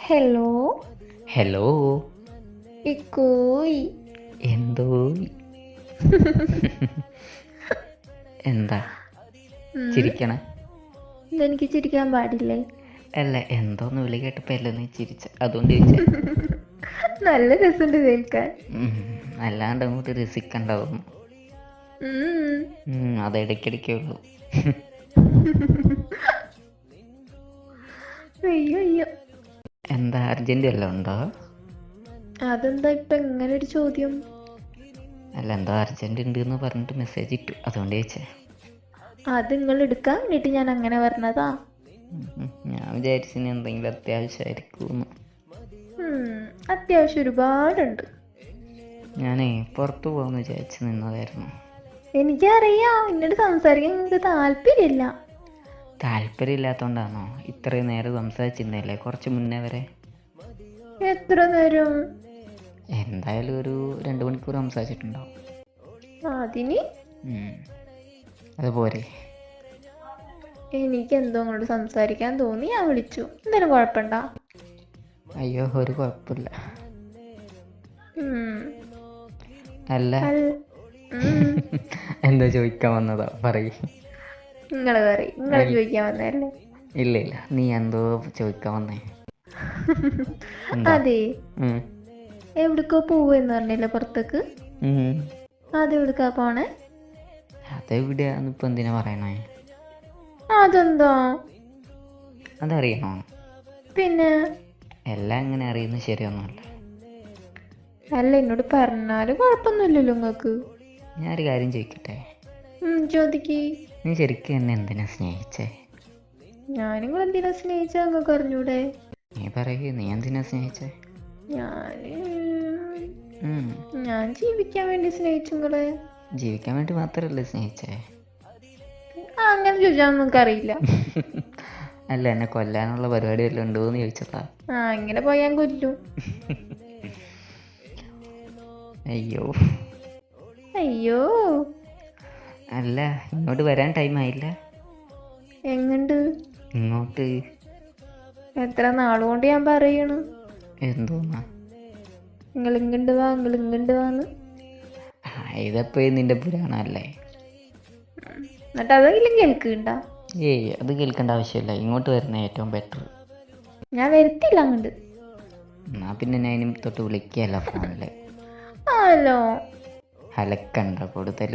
Hello hello ഇക്കോയ്. എന്തോ? എന്താ. ചിരിക്കണ? ഇതെനിക്ക് ചിരിക്കാൻ പാടില്ലേ? അല്ല എന്തോന്ന് വിളി കേട്ടപ്പോ നീ ചിരിച്ച. അതുകൊണ്ട് ചിരിച്ച നല്ല രസമുണ്ട് കേൾക്കാൻ അല്ലാണ്ട് അങ്ങോട്ട് രസിക്കണ്ടാവും. അത് ഇടയ്ക്കിടയ്ക്കേ ഉള്ളൂ. അയ്യോ അയ്യോ. എന്താ? അർജന്റ് വല്ലതും ഉണ്ടോ? അതെന്താ ഇപ്പൊ ഇങ്ങനെ ഒരു ചോദ്യം? അല്ല എന്തോ അർജന്റ് ഉണ്ട് എന്ന് പറഞ്ഞിട്ട് മെസ്സേജ് ഇട്ടു. അതുകൊണ്ട് ചോദിച്ചേ. അത് നിങ്ങൾ എടുക്കാൻ വേണ്ടിട്ട് ഞാൻ അങ്ങനെ പറഞ്ഞതാ? ഞാൻ വിചാരിച്ചിന് എന്തെങ്കിലും അത്യാവശ്യമായിരിക്കും. അത്യാവശ്യം ഒരുപാടുണ്ട്. ഞാനേ പുറത്തു പോകാന്ന് വിചാരിച്ചു നിന്നതായിരുന്നു. എനിക്കറിയാം. എന്നോട് സംസാരിക്കാൻ നിങ്ങൾക്ക് താല്പര്യമില്ല. താല്പര്യമില്ലാത്തോണ്ടാണോ ഇത്രയും നേരം സംസാരിച്ചിരുന്നല്ലേ കുറച്ച് മുന്നേ വരെ. എത്ര നേരം? എന്തായാലും ഒരു രണ്ട് മണിക്കൂർ സംസാരിച്ചിട്ടുണ്ടാവും. അതിന്. അതുപോരെ. എനിക്ക് എന്തോ അങ്ങോട്ട് സംസാരിക്കാൻ തോന്നി ഞാൻ വിളിച്ചു. എന്തായാലും കുഴപ്പമുണ്ടോ? അയ്യോ ഒരു കുഴപ്പമില്ല. അല്ല. എന്താ ചോദിക്കാൻ വന്നതാ? പറയ്. നിങ്ങൾ പറയും നിങ്ങൾ ചോദിക്കാൻ വന്നല്ലേ ഇല്ല ഇല്ല. നീ എന്തോ ചോദിക്കാൻ വന്നേ? അതെ. എവിടേക്കോ പോവെന്ന് പറഞ്ഞില്ലേ പുറത്തേക്ക്? അത് അതെവിടുക്കാ പോണേ? അതെവിടെയാന്ന് ഇപ്പൊ എന്തിനാ പറയണേ? അതെന്തോ? അതറിയണോ? പിന്നെ? എല്ലാം അങ്ങനെ അറിയുന്ന ശരിയൊന്നുമല്ല. അല്ല എന്നോട് പറഞ്ഞാലും കുഴപ്പമൊന്നുമില്ലല്ലോ ഞാൻ ഞാനൊരു കാര്യം ചോദിക്കട്ടെ? ചോദിക്ക്. നീ ശരിക്കും എന്നെ എന്തിനാ സ്നേഹിച്ചേ? ഞാൻ നിങ്ങൾ എന്തിനാ സ്നേഹിച്ച നിങ്ങൾക്ക് അറിഞ്ഞൂടെ? നീ പറയൂ നീ എന്തിനാ സ്നേഹിച്ചേ? ഞാൻ. ഞാൻ ജീവിക്കാൻ വേണ്ടി സ്നേഹിച്ചു നിങ്ങളെ. ജീവിക്കാൻ വേണ്ടി മാത്രമല്ലേ സ്നേഹിച്ചേ? അങ്ങനെ ചോദിച്ചാൽ നിങ്ങൾക്കറിയില്ല അല്ല എന്നെ കൊല്ലാനുള്ള പരിപാടി വല്ലതും ഉണ്ടോ എന്ന് ചോദിച്ചതാ. ആ ഇങ്ങനെ പോയാൻ കൊല്ലും. അയ്യോ. അയ്യോ. അല്ല ഇങ്ങോട്ട് വരാൻ ടൈം ആയില്ല. എങ്ങണ്ട്? ഇങ്ങോട്ട്. എത്ര നാളുകൊണ്ട് ഞാൻ പറയണു? എന്തോന്നാ? നിങ്ങൾ ഇങ്ങണ്ട് വാ നിങ്ങൾ ഇങ്ങണ്ട് വാന്ന്. ഇതപ്പോ നിന്റെ പുരാണല്ലേ? എന്നിട്ട് അതെങ്കിലും കേൾക്കണ്ട? ഏയ് അത് കേൾക്കേണ്ട ആവശ്യമില്ല ഇങ്ങോട്ട് വരുന്ന ഏറ്റവും ബെറ്റർ ഞാൻ വരുത്തില്ല അങ്ങോട്ട് എന്നാ പിന്നെ ഞാൻ ഇനി തൊട്ട് വിളിക്കുകയല്ല ഫോണിൽ ഹലോ ഹലക്കണ്ട കൂടുതൽ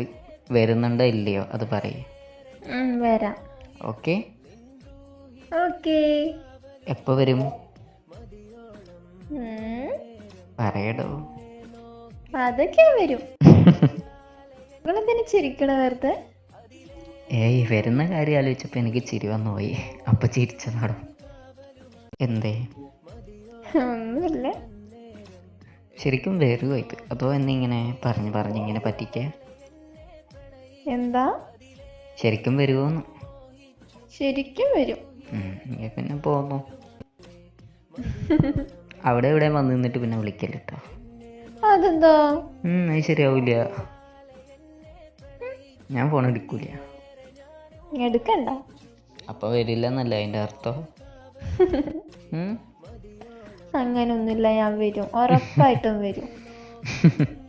വരുന്നുണ്ടോ ഇല്ലയോ? അത് പറയേ. വരാം. ഓക്കെ. ഓക്കേ. എപ്പോൾ വരും? പറയടോ. അതൊക്കെ വരും. നിങ്ങളെന്തിനു ചിരിക്കണ വെറുതെ? ഏയ് വരുന്ന കാര്യം ആലോചിച്ചപ്പോൾ എനിക്ക് ചിരി വന്നു പോയി. അപ്പൊ ചിരിച്ചതാണോ? എന്തേ? ഒന്നുമില്ല. ശരിക്കും വരുമോ ഇത്? അതോ എന്നിങ്ങനെ പറഞ്ഞു പറഞ്ഞ് ഇങ്ങനെ പറ്റിക്കേ? എന്താ? ശരിക്കും വരുമോന്ന് ശരിക്കും വരും. പിന്നെ പോന്നു. അവിടെ ഇവിടെ വന്ന് നിന്നിട്ട് പിന്നെ വിളിക്കല്ലോ കേട്ടോ അതെന്താ അത് ശരിയാവില്ല. ഞാൻ ഫോൺ എടുക്കൂല. എടുക്കണ്ട. അപ്പൊ വരില്ല എന്നല്ല അതിന്റെ അർത്ഥം? അങ്ങനൊന്നുമില്ല ഞാൻ വരും. ഉറപ്പായിട്ടും വരും.